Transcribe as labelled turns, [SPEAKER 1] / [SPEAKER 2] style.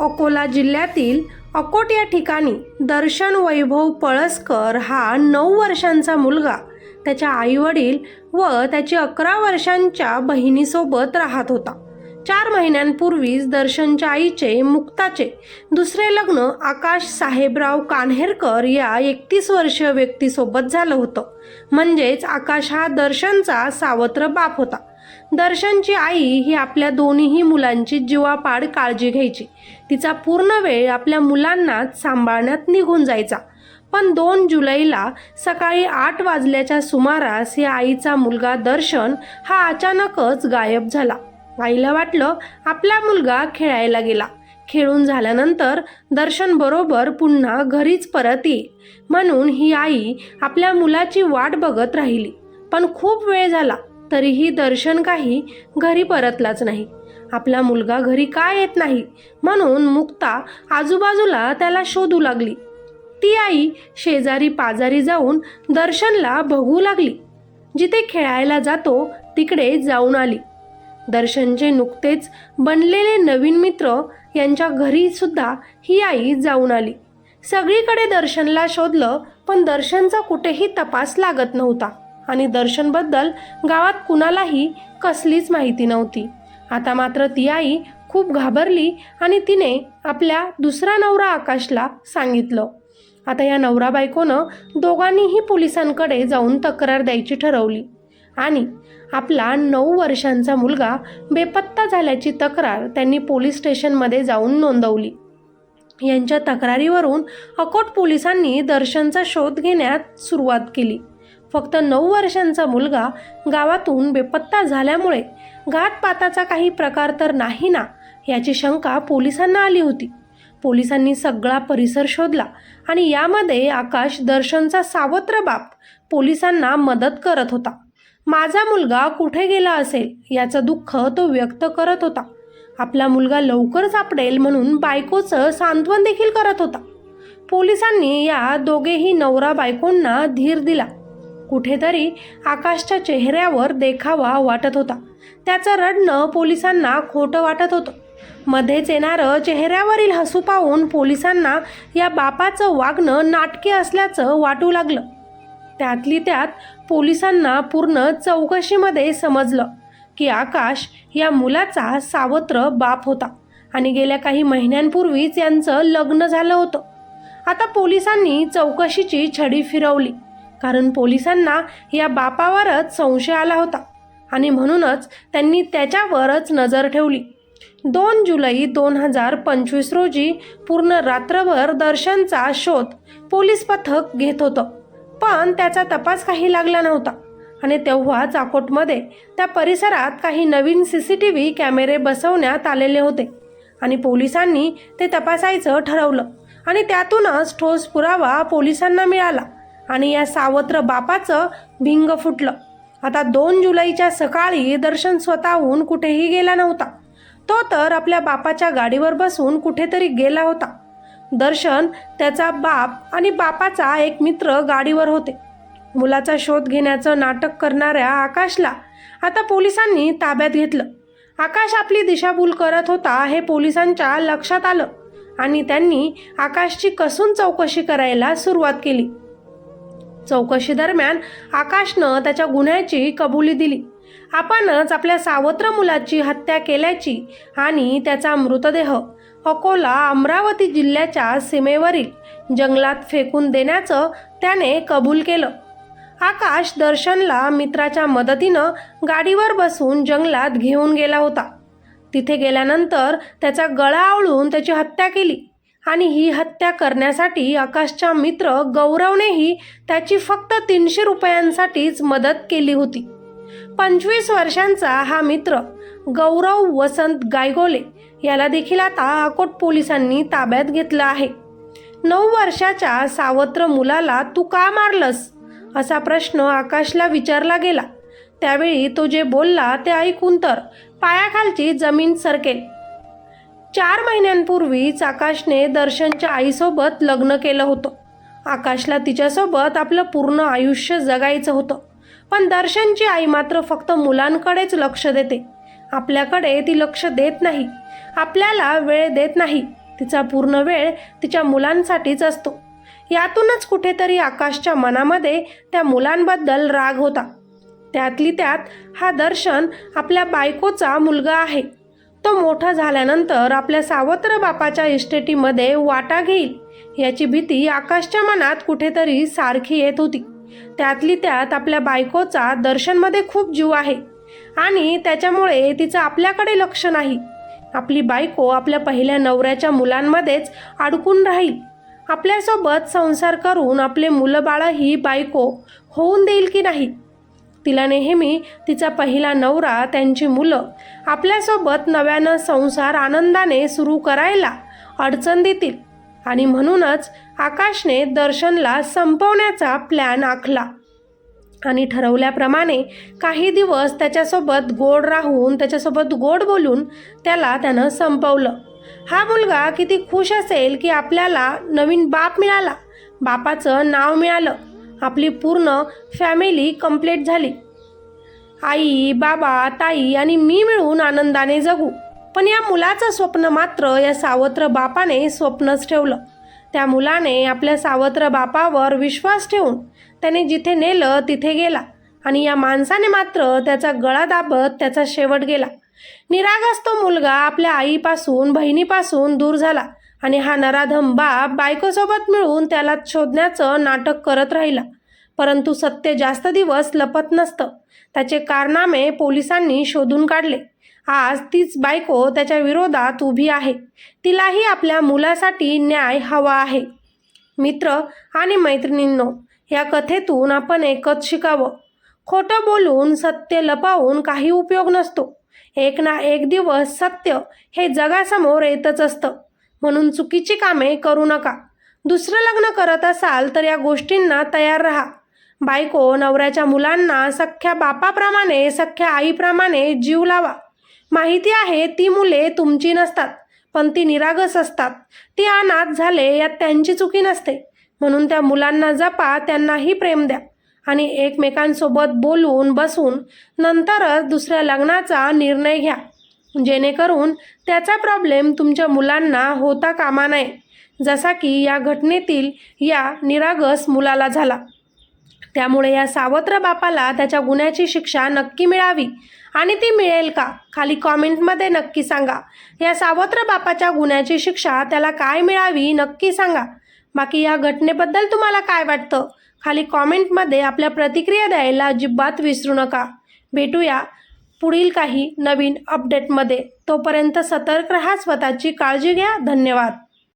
[SPEAKER 1] अकोला जिल्ह्यातील अकोट या ठिकाणी दर्शन वैभव पळसकर हा नऊ वर्षांचा मुलगा त्याच्या आईवडील व त्याची अकरा वर्षांच्या बहिणीसोबत राहत होता. चार महिन्यांपूर्वीच दर्शनच्या आईचे मुक्ताचे दुसरे लग्न आकाश साहेबराव कान्हेरकर या एकतीस वर्षीय व्यक्तीसोबत झालं होतं. म्हणजेच आकाश हा दर्शनचा सावत्र बाप होता. दर्शनची आई ही आपल्या दोन्हीही मुलांची जीवापाड काळजी घ्यायची. तिचा पूर्ण वेळ आपल्या मुलांनाच सांभाळण्यात निघून जायचा. पण दोन जुलैला सकाळी आठ वाजल्याच्या सुमारास या आईचा मुलगा दर्शन हा अचानकच गायब झाला. आईला वाटलं आपला मुलगा खेळायला गेला. खेळून झाल्यानंतर दर्शन बरोबर पुन्हा घरीच परत येईल. म्हणून ही आई आपल्या मुलाची वाट बघत राहिली. पण खूप वेळ झाला. तरीही दर्शन काही घरी परतलाच नाही. आपला मुलगा घरी का येत नाही? म्हणून मुक्ता आजूबाजूला त्याला शोधू लागली. ती आई शेजारी पाजारी जाऊन दर्शनला बघू लागली. जिथे खेळायला जातो तिकडे जाऊन आली. दर्शनचे नुकतेच बनलेले नवीन मित्र यांच्या घरी सुद्धा ही आई जाऊन आली. सगळीकडे दर्शनला शोधलं पण दर्शनचा कुठेही तपास लागत नव्हता. आणि दर्शनबद्दल गावात कुणालाही कसलीच माहिती नव्हती. आता मात्र ती आई खूप घाबरली आणि तिने आपल्या दुसरा नवरा आकाशला सांगितलं. आता या नवरा बायकोनं दोघांनीही पोलिसांकडे जाऊन तक्रार द्यायची ठरवली आणि आपला नऊ वर्षांचा मुलगा बेपत्ता झाल्याची तक्रार त्यांनी पोलीस स्टेशनमध्ये जाऊन नोंदवली. यांच्या तक्रारीवरून अकोट पोलिसांनी दर्शनचा शोध घेण्यात सुरुवात केली. फक्त नऊ वर्षांचा मुलगा गावातून बेपत्ता झाल्यामुळे घातपाताचा काही प्रकार तर नाही ना याची शंका पोलिसांना आली होती. पोलिसांनी सगळा परिसर शोधला आणि यामध्ये आकाश दर्शनचा सावत्र बाप पोलिसांना मदत करत होता. माझा मुलगा कुठे गेला असेल याचं दुःख तो व्यक्त करत होता. आपला मुलगा लवकर सापडेल म्हणून बायकोचं सांत्वन देखील करत होता. पोलिसांनी या दोघेही नवरा बायकोंना धीर दिला. कुठेतरी आकाशच्या चेहऱ्यावर देखावा वाटत होता. त्याचं रडणं पोलिसांना खोटं वाटत होतं. मध्येच येणारं चेहऱ्यावरील हसू पाहून पोलिसांना या बापाचं वागणं नाटके असल्याचं वाटू लागलं. त्यातली त्यात पोलिसांना पूर्ण चौकशीमध्ये समजलं की आकाश या मुलाचा सावत्र बाप होता आणि गेल्या काही महिन्यांपूर्वीच यांचं लग्न झालं होतं. आता पोलिसांनी चौकशीची छडी फिरवली. कारण पोलिसांना या बापावरच संशय आला होता. आणि म्हणूनच त्यांनी त्याच्यावरच नजर ठेवली. दोन जुलै दोन हजार पंचवीस रोजी पूर्ण रात्रभर दर्शनचा शोध पोलीस पथक घेत होतं. पण त्याचा तपास काही लागला नव्हता. आणि तेव्हा चाकोटमध्ये त्या परिसरात काही नवीन सी सी टी व्ही कॅमेरे बसवण्यात आलेले होते. आणि पोलिसांनी ते तपासायचं ठरवलं. आणि त्यातूनच ठोस पुरावा पोलिसांना मिळाला. आणि या सावत्र बापाचं भिंग फुटलं. आता दोन जुलैच्या सकाळी दर्शन स्वतःहून कुठेही गेला नव्हता. तो तर आपल्या बापाच्या गाडीवर बसून कुठेतरी गेला होता. दर्शन त्याचा बाप आणि बापाचा एक मित्र गाडीवर होते. मुलाचा शोध घेण्याचं नाटक करणाऱ्या आकाशला आता पोलिसांनी ताब्यात घेतलं. आकाश आपली दिशाभूल करत होता हे पोलिसांच्या लक्षात आलं आणि त्यांनी आकाशची कसून चौकशी करायला सुरुवात केली. चौकशी दरम्यान आकाशनं त्याच्या गुन्ह्याची कबुली दिली. आपणच आपल्या सावत्र मुलाची हत्या केल्याची आणि त्याचा मृतदेह अकोला अमरावती जिल्ह्याच्या सीमेवरील जंगलात फेकून देण्याचं त्याने कबूल केलं. आकाश दर्शनला मित्राच्या मदतीनं गाडीवर बसून जंगलात घेऊन गेला होता. तिथे गेल्यानंतर त्याचा गळा आवळून त्याची हत्या केली. आणि ही हत्या करण्यासाठी आकाशचा मित्र गौरवनेही त्याची फक्त तीनशे रुपयांसाठीच मदत केली होती. पंचवीस वर्षांचा हा मित्र गौरव वसंत गायगोले याला देखील आता अकोट पोलिसांनी ताब्यात घेतलं आहे. नऊ वर्षाच्या सावत्र मुलाला तू का मारलंस? असा प्रश्न आकाशला विचारला गेला. त्यावेळी तो जे बोलला ते ऐकून तर पायाखालची जमीन सरकेल. चार महिन्यांपूर्वीच आकाशने दर्शनच्या आईसोबत लग्न केलं होतं. आकाशला तिच्यासोबत आपलं पूर्ण आयुष्य जगायचं होतं. पण दर्शनची आई मात्र फक्त मुलांकडेच लक्ष देते. आपल्याकडे ती लक्ष देत नाही. आपल्याला वेळ देत नाही. तिचा पूर्ण वेळ तिच्या मुलांसाठीच असतो. यातूनच कुठेतरी आकाशच्या मनामध्ये त्या मुलांबद्दल राग होता. त्यातली त्यात हा दर्शन आपल्या बायकोचा मुलगा आहे. तो मोठा झाल्यानंतर आपल्या सावत्र बापाच्या इस्टेटीमध्ये वाटा घेईल. याची भीती आकाशच्या मनात कुठेतरी सारखी येत होती. त्यातली त्यात आपल्या बायकोचा दर्शनमध्ये खूप जीव आहे. आणि त्याच्यामुळे तिचं आपल्याकडे लक्ष नाही. आपली बायको आपल्या पहिल्या नवऱ्याच्या मुलांमध्येच अडकून राहील. आपल्यासोबत संसार करून आपले मुलं बाळही बायको होऊन देईल की नाही? तिला नेहमी तिचा पहिला नवरा त्यांची मुलं. आपल्यासोबत नव्यानं संसार आनंदाने सुरू करायला अडचण देतील. आणि म्हणूनच आकाशने दर्शनला संपवण्याचा प्लॅन आखला. आणि ठरवल्याप्रमाणे काही दिवस त्याच्यासोबत गोड राहून त्याच्यासोबत गोड बोलून त्याला त्यानं संपवलं. हा मुलगा किती खुश असेल की आपल्याला नवीन बाप मिळाला. बापाचं नाव मिळालं. आपली पूर्ण फॅमिली कंप्लीट झाली. आई बाबा ताई आणि मी मिळून आनंदाने जगू. पण या मुलाचं स्वप्न मात्र या सावत्र बापाने स्वप्नच ठेवलं. त्या मुलाने आपल्या सावत्र बापावर विश्वास ठेवून त्याने जिथे नेलं तिथे गेला आणि या माणसाने मात्र त्याचा गळा दाबत त्याचा शेवट गेला. निरागस तो मुलगा आपल्या आईपासून बहिणीपासून दूर झाला. आणि हा नराधम बाप बायकोसोबत मिळून त्याला शोधण्याचं नाटक करत राहिला. परंतु सत्य जास्त दिवस लपत नसतं. त्याचे कारनामे पोलिसांनी शोधून काढले. आज तीच बायको त्याच्या विरोधात उभी आहे. तिलाही आपल्या मुलासाठी न्याय हवा आहे. मित्र आणि मैत्रिणींनो या कथेतून आपण एकच शिकावं. खोटं बोलून सत्य लपावून काही उपयोग नसतो. एक ना एक दिवस सत्य हे जगासमोर येतच असतं. म्हणून चुकीची कामे करू नका. दुसरं लग्न करत असाल तर या गोष्टींना तयार राहा. बायको नवऱ्याच्या मुलांना सख्ख्या बापाप्रमाणे सख्ख्या आईप्रमाणे जीव लावा. माहिती आहे ती मुले तुमची नसतात पण ती निरागस असतात. ती अनाथ झाले यात त्यांची चुकी नसते. म्हणून त्या मुलांना जपा त्यांनाही प्रेम द्या. आणि एकमेकांसोबत बोलून बसून नंतरच दुसऱ्या लग्नाचा निर्णय घ्या. जेणेकरून त्याचा प्रॉब्लेम तुमच्या मुलांना होता कामा नये. जसा की या घटनेतील या निरागस मुलाला झाला. त्यामुळे या सावत्र बापाला त्याच्या गुन्ह्याची शिक्षा नक्की मिळावी. आणि ती मिळेल का? खाली कॉमेंटमध्ये नक्की सांगा. या सावत्र बापाच्या गुन्ह्याची शिक्षा त्याला काय मिळावी नक्की सांगा. बाकी या घटनेबद्दल तुम्हाला काय वाटतं? खाली कॉमेंटमध्ये आपल्या प्रतिक्रिया द्यायला अजिबात विसरू नका. भेटूया पुढील काही नवीन अपडेटमध्ये तोपर्यंत सतर्क रहा स्वतःची काळजी घ्या. धन्यवाद.